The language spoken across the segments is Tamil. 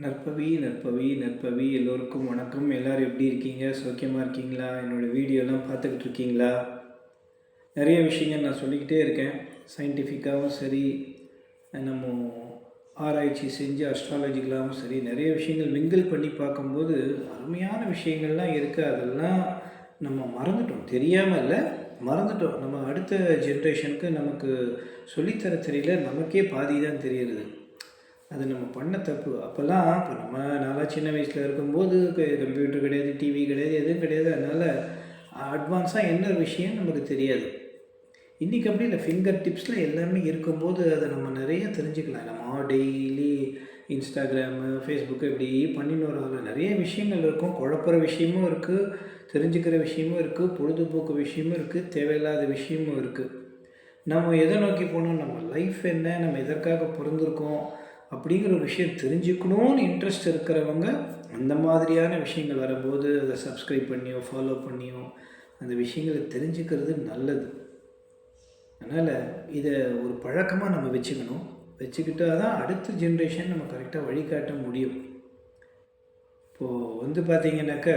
நற்பவி நற்பவி நற்பவி. எல்லோருக்கும் வணக்கம். எல்லோரும் எப்படி இருக்கீங்க? சௌக்கியமாக இருக்கீங்களா? என்னோடய வீடியோலாம் பார்த்துக்கிட்டு இருக்கீங்களா? நிறைய விஷயங்கள் நான் சொல்லிக்கிட்டே இருக்கேன். சயின்டிஃபிக்காகவும் சரி நம்ம ஆராய்ச்சி செஞ்சு அஸ்ட்ராலஜிக்கலாகவும் சரி நிறைய விஷயங்கள் மிங்கிள் பண்ணி பார்க்கும்போது அருமையான விஷயங்கள்லாம் இருக்குது அதெல்லாம் நம்ம மறந்துட்டோம். தெரியாமல் இல்லை மறந்துட்டோம். நம்ம அடுத்த ஜென்ரேஷனுக்கு நமக்கு சொல்லித்தர தெரியல. நமக்கே பாதி தான் தெரியுது. அது நம்ம பண்ண தப்பு. அப்போல்லாம் இப்போ நம்ம நல்லா சின்ன வயசில் இருக்கும்போது கம்ப்யூட்டர் கிடையாது டிவி கிடையாது எதுவும் கிடையாது. அதனால் அட்வான்ஸாக என்ன விஷயம் நமக்கு தெரியாது. இன்றைக்கி அப்படி இல்லை. ஃபிங்கர் டிப்ஸில் எல்லாமே இருக்கும்போது அதை நம்ம நிறைய தெரிஞ்சுக்கலாம். நம்ம டெய்லி இன்ஸ்டாகிராமு ஃபேஸ்புக்கு இப்படி பண்ணின்னு வரோம் நிறைய விஷயங்கள் இருக்கும். குழப்புற விஷயமும் இருக்குது தெரிஞ்சுக்கிற விஷயமும் இருக்குது பொழுதுபோக்கு விஷயமும் இருக்குது தேவையில்லாத விஷயமும் இருக்குது நம்ம எதை நோக்கி போகணும்? நம்ம லைஃப் என்ன? நம்ம எதற்காக பிறந்திருக்கோம்? அப்படிங்கிற ஒரு விஷயம் தெரிஞ்சுக்கணும்னு இன்ட்ரெஸ்ட் இருக்கிறவங்க அந்த மாதிரியான விஷயங்கள் வரும்போது அதை சப்ஸ்கிரைப் பண்ணியோ ஃபாலோ பண்ணியோ அந்த விஷயங்களை தெரிஞ்சுக்கிறது நல்லது. அதனால் இதை ஒரு பழக்கமாக நம்ம வச்சுக்கணும். வச்சுக்கிட்டால் தான் அடுத்த ஜென்ரேஷன் நம்ம கரெக்டாக வழிகாட்ட முடியும். இப்போது வந்து பார்த்திங்கனாக்கா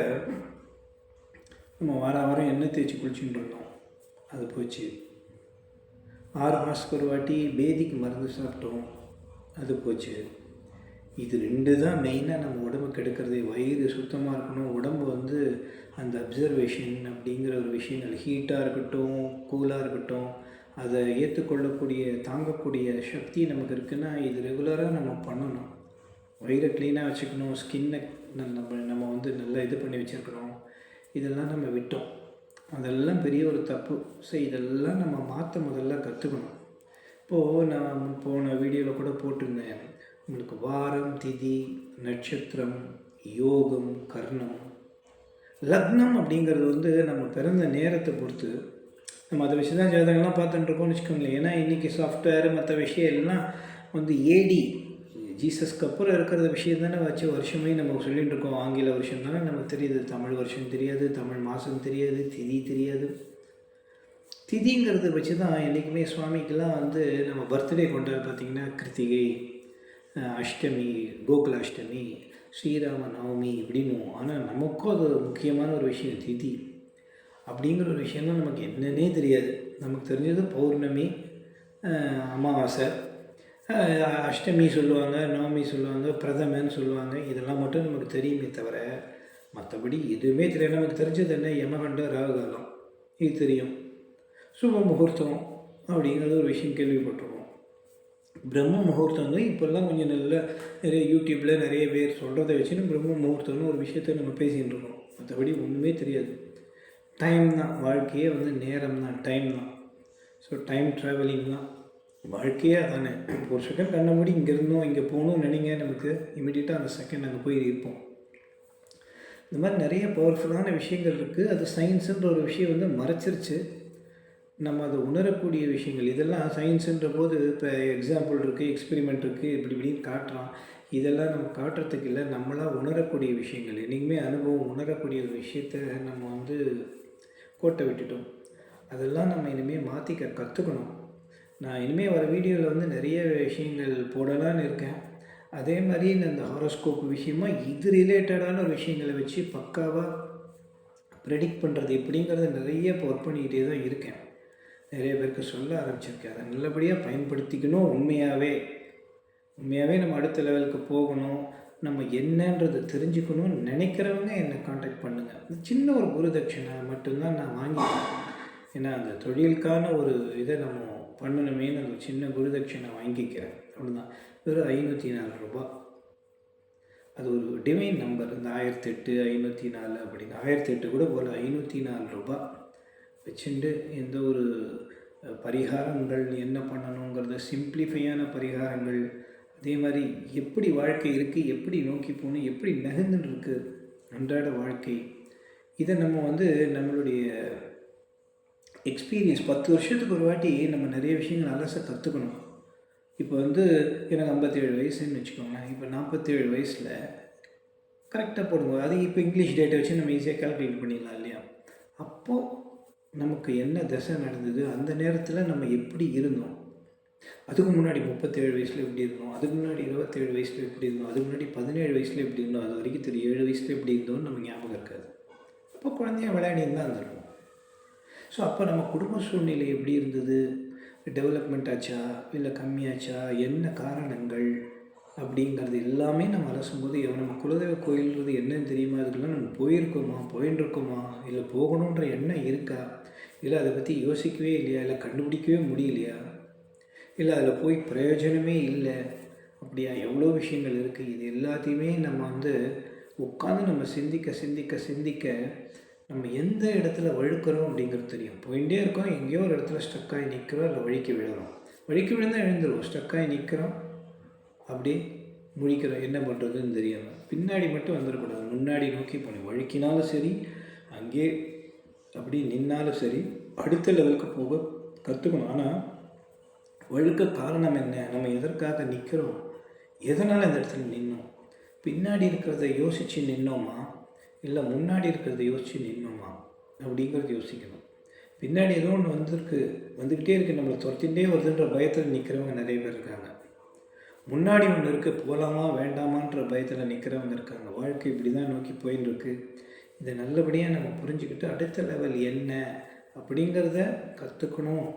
நம்ம வார வாரம் எண்ணெய் தேய்ச்சி குளிச்சுட்டு இருந்தோம். அது போச்சு. ஆறு மாதத்துக்கு ஒரு வாட்டி பேதிக்கு மருந்து சாப்பிட்டோம். அது போச்சு. இது ரெண்டு தான் மெயினாக நம்ம உடம்பு கெடுக்கிறது. வயிறு சுத்தமாக இருக்கணும். உடம்பு வந்து அந்த அப்சர்வேஷன் அப்படிங்கிற ஒரு விஷயங்கள் ஹீட்டாக இருக்கட்டும் கூலாக இருக்கட்டும் அதை ஏற்றுக்கொள்ளக்கூடிய தாங்கக்கூடிய சக்தி நமக்கு இருக்குன்னா இது ரெகுலராக நம்ம பண்ணணும். வயிறை க்ளீனாக வச்சுக்கணும். ஸ்கின்னை நம்ம நம்ம வந்து நல்லா இது பண்ணி வச்சுருக்கணும் இதெல்லாம் நம்ம விட்டோம். அதெல்லாம் பெரிய ஒரு தப்பு. ஸோ இதெல்லாம் நம்ம மாற்ற முதல்ல கற்றுக்கணும் இப்போது நான் போன வீடியோவில் கூட போட்டிருந்தேன். உங்களுக்கு வாரம் திதி நட்சத்திரம் யோகம் கர்ணம் லக்னம் அப்படிங்கிறது வந்து நம்ம பிறந்த நேரத்தை பொறுத்து நம்ம அதை வச்சு தான் ஜாதகம்லாம் பார்த்துட்டுருக்கோம்னு வச்சுக்கோங்களேன். ஏன்னா இன்றைக்கி சாஃப்ட்வேர் மற்ற விஷயம் எல்லாம் வந்து ஏடி ஜீசஸ்க்கு அப்புறம் இருக்கிற விஷயம் தானே வச்சு வருஷமே நம்ம சொல்லிகிட்டு இருக்கோம். ஆங்கில வருஷம் தானே நமக்கு தெரியுது. தமிழ் வருஷம் தெரியாது. தமிழ் மாதம் தெரியாது. திதி தெரியாது. திதிங்கிறத வச்சு தான் என்றைக்குமே சுவாமிக்கெல்லாம் வந்து நம்ம பர்த்டே கொண்டாடு பார்த்திங்கன்னா கிருத்திகை அஷ்டமி கோகுல அஷ்டமி ஸ்ரீராம நவமி இப்படின்னு ஆனால் நமக்கும் அது முக்கியமான ஒரு விஷயம் திதி. அப்படிங்கிற ஒரு விஷயம்லாம் நமக்கு என்னன்னே தெரியாது. நமக்கு தெரிஞ்சது பௌர்ணமி அமாவாசை அஷ்டமி சொல்லுவாங்க நவமி சொல்லுவாங்க பிரதமன்னு சொல்லுவாங்க. இதெல்லாம் மட்டும் நமக்கு தெரியுமே தவிர மற்றபடி எதுவுமே தெரியாது. நமக்கு தெரிஞ்சது என்ன? யமகண்ட ராகுகாலம். இது தெரியும். சுப முகூர்த்தம் அப்படிங்கிறது ஒரு விஷயம் கேள்விப்பட்டிருக்கோம். பிரம்ம முகூர்த்தங்கள் இப்போல்லாம் கொஞ்சம் நல்ல நிறைய யூடியூப்பில் நிறைய பேர் சொல்கிறத வச்சுன்னு பிரம்ம முகூர்த்தம்னு ஒரு விஷயத்த நம்ம பேசிகிட்டு இருக்கோம். மற்றபடி ஒன்றுமே தெரியாது. டைம் தான் வாழ்க்கையே வந்து நேரம் தான் டைம் தான். ஸோ டைம் ட்ராவலிங் தான். வாழ்க்கையே அதானே ஒரு செகண்ட் கண்ண மூடி இங்கே இருந்தோம் இங்கே போகணும்னு நினைங்க நமக்கு இமீடியட்டாக அந்த செகண்ட் அங்கே போய் இருப்போம். இந்த மாதிரி நிறைய பவர்ஃபுல்லான விஷயங்கள் இருக்குது அது சயின்ஸுன்ற ஒரு விஷயம் வந்து மறைச்சிருச்சு. நம்ம அதை உணரக்கூடிய விஷயங்கள் இதெல்லாம் சயின்ஸுன்ற போது இப்போ எக்ஸாம்பிள் இருக்குது எக்ஸ்பெரிமெண்ட் இருக்குது இப்படி இப்படின்னு காட்டுறான். இதெல்லாம் நம்ம காட்டுறதுக்கு இல்லை நம்மளாக உணரக்கூடிய விஷயங்கள். இனிமே அனுபவம் உணரக்கூடிய ஒரு விஷயத்த நம்ம வந்து கோட்டை விட்டுட்டோம். அதெல்லாம் நம்ம இனிமேல் மாற்றிக்க கற்றுக்கணும் நான் இனிமேல் வர வீடியோவில் வந்து நிறைய விஷயங்கள் போடலான்னு இருக்கேன். அதே மாதிரி இந்த ஹாரோஸ்கோப் விஷயமா இது ரிலேட்டடான ஒரு விஷயங்களை வச்சு பக்காவாக ப்ரெடிக்ட் பண்ணுறது எப்படிங்கிறத நிறைய இப்போ ஒர்க் பண்ணிக்கிட்டே தான் இருக்கேன். நிறைய பேருக்கு சொல்ல ஆரம்பிச்சிருக்கேன் அதை நல்லபடியாக பயன்படுத்திக்கணும் உண்மையாகவே உண்மையாகவே நம்ம அடுத்த லெவலுக்கு போகணும். நம்ம என்னன்றதை தெரிஞ்சுக்கணும்னு நினைக்கிறவங்க என்னை காண்டாக்ட் பண்ணுங்கள் சின்ன ஒரு குருதட்சிணை மட்டும்தான் நான் வாங்கிக்கிறேன் ஏன்னா அந்த தொழிலுக்கான ஒரு இதை நம்ம பண்ணணுமேனு அந்த சின்ன குருதட்சிணை வாங்கிக்கிறேன். அவ்வளோதான் வெறும் ஐநூற்றி நாலு ரூபா அது ஒரு டிவைன் நம்பர் இந்த ஆயிரத்தி எட்டு ஐநூற்றி நாலு அப்படின்னு ஆயிரத்தி எட்டு கூட போல் ஐநூற்றி நாலு ரூபா வச்சுட்டு எந்த ஒரு பரிகாரங்கள் என்ன பண்ணணுங்கிறத சிம்பிளிஃபையான பரிகாரங்கள் அதே மாதிரி எப்படி வாழ்க்கை இருக்குது எப்படி நோக்கி போகணும் எப்படி நகர்ந்துன்னு இருக்குது அன்றாட வாழ்க்கை. இதை நம்ம வந்து நம்மளுடைய எக்ஸ்பீரியன்ஸ் பத்து வருஷத்துக்கு ஒரு வாட்டி நம்ம நிறைய விஷயங்கள் அலச கற்றுக்கணும் இப்போ வந்து எனக்கு ஐம்பத்தேழு வயசுன்னு வச்சுக்கோங்களேன். இப்போ நாற்பத்தேழு வயசில் கரெக்டாக போடுங்க. அது இப்போ இங்கிலீஷ் டேட்டை வச்சு நம்ம ஈஸியாக கால்குலேட் பண்ணிடலாம் இல்லையா? அப்போது நமக்கு என்ன தசை நடந்தது அந்த நேரத்தில் நம்ம எப்படி இருந்தோம்? அதுக்கு முன்னாடி முப்பத்தேழு வயசில் எப்படி இருந்தோம்? அதுக்கு முன்னாடி இருபத்தேழு வயசில் எப்படி இருந்தோம்? அதுக்கு முன்னாடி பதினேழு வயசில் எப்படி இருந்தோம்? அது வரைக்கும் தெரியும். ஏழு வயசில் எப்படி இருந்தோம்னு நம்ம ஞாபகம் இருக்காது. அப்போ குழந்தைய விளையாடின்னு தான் இருந்திருக்கும் ஸோ அப்போ நம்ம குடும்ப சூழ்நிலை எப்படி இருந்தது? டெவலப்மெண்ட் ஆச்சா? இல்லை கம்மியாச்சா? என்ன காரணங்கள்? அப்படிங்கிறது எல்லாமே நம்ம அலசும்போது எவ- நம்ம குலதெய்வ கோயில்ன்றது என்னன்னு தெரியுமா? அதுக்கெல்லாம் நம்ம போயிருக்கோமா? போயின்னு இல்லை போகணுன்ற எண்ணம் இருக்கா? இல்லை அதை பற்றி யோசிக்கவே இல்லையா? இல்லை கண்டுபிடிக்கவே முடியலையா? இல்லை அதில் போய் பிரயோஜனமே இல்லை? அப்படியா? எவ்வளோ விஷயங்கள் இருக்குது இது எல்லாத்தையுமே நம்ம வந்து உட்காந்து நம்ம சிந்திக்க சிந்திக்க சிந்திக்க நம்ம எந்த இடத்துல வழுக்கிறோம் அப்படிங்கிறது தெரியும். போயிட்டே இருக்கோம் எங்கேயோ ஒரு இடத்துல ஸ்டக்காகி நிற்கிறோம் இல்லை வழுக்கி விழுறோம் வழுக்கி விழுந்தால் எழுந்துருவோம். ஸ்டக்காகி நிற்கிறோம் அப்படியே முழிக்கிறோம் என்ன பண்ணுறதுன்னு தெரியாமல் பின்னாடி மட்டும் வந்துடக்கூடாது. முன்னாடி நோக்கி போகணும் வழுக்கினாலும் சரி அங்கேயே அப்படி நின்னாலும் சரி அடுத்த லெவலுக்கு போக கற்றுக்கணும் ஆனால் வழுக்க காரணம் என்ன? நம்ம எதற்காக நிற்கிறோம் எதனால் இந்த இடத்துல நின்னோம்? பின்னாடி இருக்கிறத யோசித்து நின்னோமா? இல்லை முன்னாடி இருக்கிறத யோசித்து நின்னோமா? அப்படிங்கிறத யோசிக்கணும். பின்னாடி ஏதோ ஒன்று வந்திருக்கு. வந்துக்கிட்டே இருக்குது நம்மளை துரத்திகிட்டே வருதுன்ற பயத்தில் நிற்கிறவங்க நிறைய பேர் இருக்காங்க. முன்னாடி ஒன்று இருக்குது போகலாமா வேண்டாமான்ற பயத்தில் நிற்கிறவங்க இருக்காங்க. வாழ்க்கை இப்படி தான் நோக்கி போயின்னு இருக்கு இதை நல்லபடியாக நம்ம புரிஞ்சுக்கிட்டு அடுத்த லெவல் என்ன அப்படிங்கிறத கற்றுக்கணும்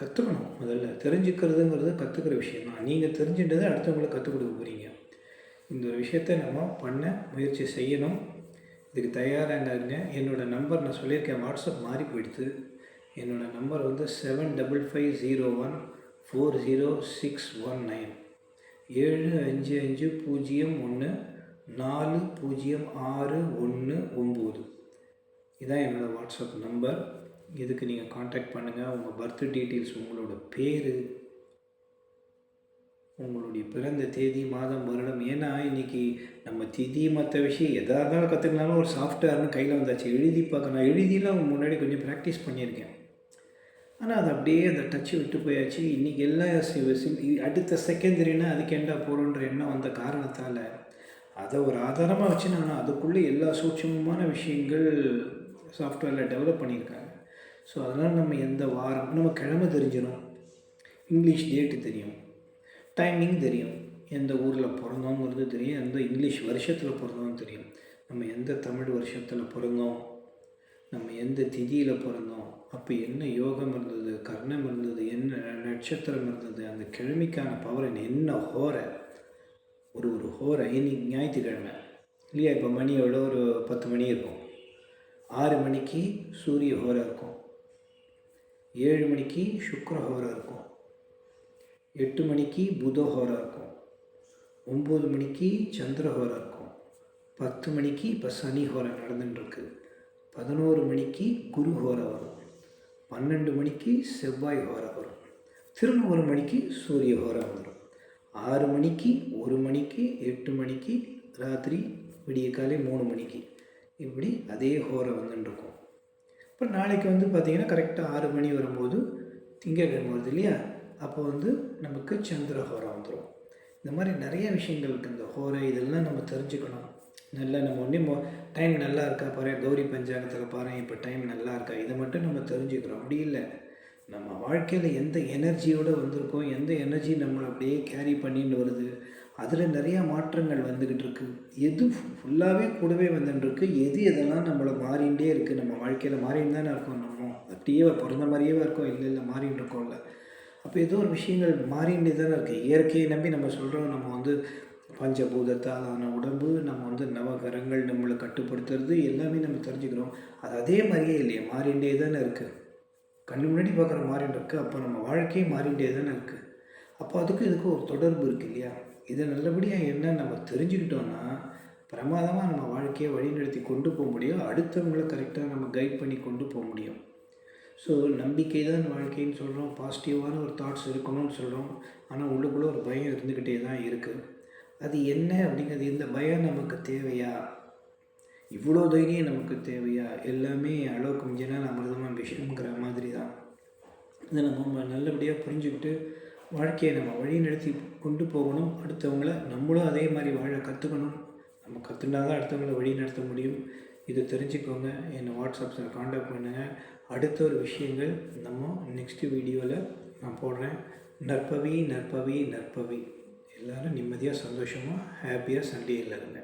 கற்றுக்கணும் முதல்ல தெரிஞ்சுக்கிறதுங்கிறது கற்றுக்கிற விஷயம் தான். நீங்கள் தெரிஞ்சுட்டதை அடுத்தவங்களுக்கு கற்றுக் கொடுக்க போகிறீங்க இந்த ஒரு விஷயத்தை நம்ம பண்ண முயற்சி செய்யணும். இதுக்கு தயாராக இருங்க என்னோடய நம்பர் நான் சொல்லியிருக்கேன். வாட்ஸ்அப் மாறி போயிடுது என்னோடய நம்பர் வந்து seven double five zero one four zero six one nine ஏழு அஞ்சு அஞ்சு பூஜ்ஜியம் ஒன்று நாலு பூஜ்ஜியம் ஆறு ஒன்று ஒம்பது. இதான் என்னோடய வாட்ஸ்அப் நம்பர். இதுக்கு நீங்கள் காண்டாக்ட் பண்ணுங்கள் உங்கள் பர்த் டீட்டெயில்ஸ் உங்களோட பேர் உங்களுடைய பிறந்த தேதி மாதம் வருடம். ஏன்னா இன்றைக்கி நம்ம திதி மற்ற விஷயம் எதாக இருந்தாலும் கற்றுக்கினாலும் ஒரு சாஃப்ட்வேர்னு கையில் வந்தாச்சு. எழுதி பார்க்க நான் எழுதிலாம் முன்னாடி கொஞ்சம் ப்ராக்டிஸ் பண்ணியிருக்கேன். ஆனால் அது அப்படியே அந்த டச்சு விட்டு போயாச்சு. இன்றைக்கி எல்லா சி- அடுத்த செகண்டரினா அதுக்கு ஏண்டா போகிறோன்ற எண்ணம் வந்த காரணத்தால் அதை ஒரு ஆதாரமாக வச்சு நான் அதுக்குள்ளே எல்லா சூட்சமமான விஷயங்கள் சாஃப்ட்வேரில் டெவலப் பண்ணியிருக்காங்க. ஸோ அதனால் நம்ம எந்த வாரம் நம்ம கிழமை தெரிஞ்சிடும் இங்கிலீஷ் டேட்டு தெரியும். டைமிங் தெரியும். எந்த ஊரில் பிறந்தோங்கிறது தெரியும். எந்த இங்கிலீஷ் வருஷத்தில் பிறந்தோம்னு தெரியும். நம்ம எந்த தமிழ் வருஷத்தில் பிறந்தோம்? நம்ம எந்த திதியில் பிறந்தோம்? அப்போ என்ன யோகம் இருந்தது? கர்ணம் இருந்தது? என்ன நட்சத்திரம் இருந்தது? அந்த கிழமைக்கான பவர் என்ன ஹோரை? ஒரு ஒரு ஹோரை இன்னைக்கு ஞாயிற்றுக்கிழமை. இல்லையா? இப்போ மணி எவ்வளோ? ஒரு பத்து மணி இருக்கும். ஆறு மணிக்கு சூரிய ஹோரை இருக்கும். ஏழு மணிக்கு சுக்கர ஹோரை இருக்கும். எட்டு மணிக்கு புத ஹோரை இருக்கும். ஒம்பது மணிக்கு சந்திர ஹோரை இருக்கும். பத்து மணிக்கு இப்போ சனி ஹோரை நடந்துட்டுருக்கு பதினோரு மணிக்கு குரு ஹோர வரும். பன்னெண்டு மணிக்கு செவ்வாய் ஹோர வரும். திரும்ப ஒரு மணிக்கு சூரிய ஹோர வந்துடும் ஆறு மணிக்கு ஒரு மணிக்கு எட்டு மணிக்கு ராத்திரி விடிய காலை மூணு மணிக்கு. இப்படி அதே ஹோரை வந்துட்டுருக்கும் இப்போ நாளைக்கு வந்து பார்த்திங்கன்னா கரெக்டாக ஆறு மணி வரும்போது திங்கக்கிழமை வருது இல்லையா? அப்போ வந்து நமக்கு சந்திர ஹோரம் வந்துடும் இந்த மாதிரி நிறைய விஷயங்கள் இருக்குது இந்த ஹோரை இதெல்லாம் நம்ம தெரிஞ்சுக்கணும். நல்லா நம்ம ஒன்றே மோ டைம் நல்லா இருக்கா பாரு கௌரி பஞ்சாங்கத்தில் பாரு இப்போ டைம் நல்லா இருக்கா இதை மட்டும் நம்ம தெரிஞ்சுக்கிறோம். அப்படி இல்லை. நம்ம வாழ்க்கையில் எந்த எனர்ஜியோடு வந்திருக்கோம் எந்த எனர்ஜி நம்மளை அப்படியே கேரி பண்ணின்னு வருது அதில் நிறையா மாற்றங்கள் வந்துக்கிட்டு இருக்கு. எது ஃபுல்லாகவே கூடவே வந்துட்டுருக்கு எது எதெல்லாம் நம்மளை மாறிண்டே இருக்குது நம்ம வாழ்க்கையில் மாறின்னு தானே இருக்கோம் நம்ம. அப்படியே பிறந்த மாதிரியே இருக்கோம் இல்லை இல்லை மாறின்னு இருக்கோம்ல. அப்போ ஏதோ ஒரு விஷயங்கள் மாறிண்டே தானே இருக்குது இயற்கையை நம்பி நம்ம சொல்கிறோம் நம்ம வந்து பஞ்சபூதத்தாலான உடம்பு நம்ம வந்து நவகரங்கள் நம்மளை கட்டுப்படுத்துறது எல்லாமே நம்ம தெரிஞ்சுக்கிறோம். அது அதே மாதிரியே இல்லையே மாறிண்டே தானே இருக்குது கண்ணு முன்னாடி பார்க்குற மாறின்னு இருக்குது அப்போ நம்ம வாழ்க்கையே மாறிண்டே தானே இருக்குது அப்போ அதுக்கும் இதுக்கும் ஒரு தொடர்பு இருக்குது இல்லையா? இதை நல்லபடியாக என்ன நம்ம தெரிஞ்சுக்கிட்டோன்னா பிரமாதமாக நம்ம வாழ்க்கையை வழிநடத்தி கொண்டு போக முடியும். அடுத்தவங்களை கரெக்டாக நம்ம கைட் பண்ணி கொண்டு போக முடியும். ஸோ நம்பிக்கை தான் வாழ்க்கைன்னு சொல்கிறோம் பாசிட்டிவான ஒரு தாட்ஸ் இருக்கணும்னு சொல்கிறோம் ஆனால் உள்ளுக்குள்ளே ஒரு பயம் இருந்துக்கிட்டே தான் இருக்குது அது என்ன அப்படிங்கிறது இந்த பயம் நமக்கு தேவையா? இவ்வளோ தைரியம் நமக்கு தேவையா? எல்லாமே அளவுக்கு மிஞ்சினால் அமிர்தமாக விஷயங்கிற மாதிரி தான் இதை நம்ம நல்லபடியாக புரிஞ்சுக்கிட்டு வாழ்க்கையை நம்ம வழி நடத்தி கொண்டு போகணும். அடுத்தவங்கள நம்மளும் அதே மாதிரி வாழ கற்றுக்கணும் நம்ம கற்றுனா தான் அடுத்தவங்கள வழி நடத்த முடியும். இதை தெரிஞ்சுக்கோங்க. என்னை வாட்ஸ்அப்பில் காண்டாக்ட் பண்ணுங்கள் அடுத்த ஒரு விஷயங்கள் நம்ம நெக்ஸ்ட் வீடியோவில் நான் போடுறேன். நற்பவி நற்பவி நற்பவி. எல்லோரும் நிம்மதியாக சந்தோஷமாக ஹாப்பியாக சண்டேயில் இருங்க.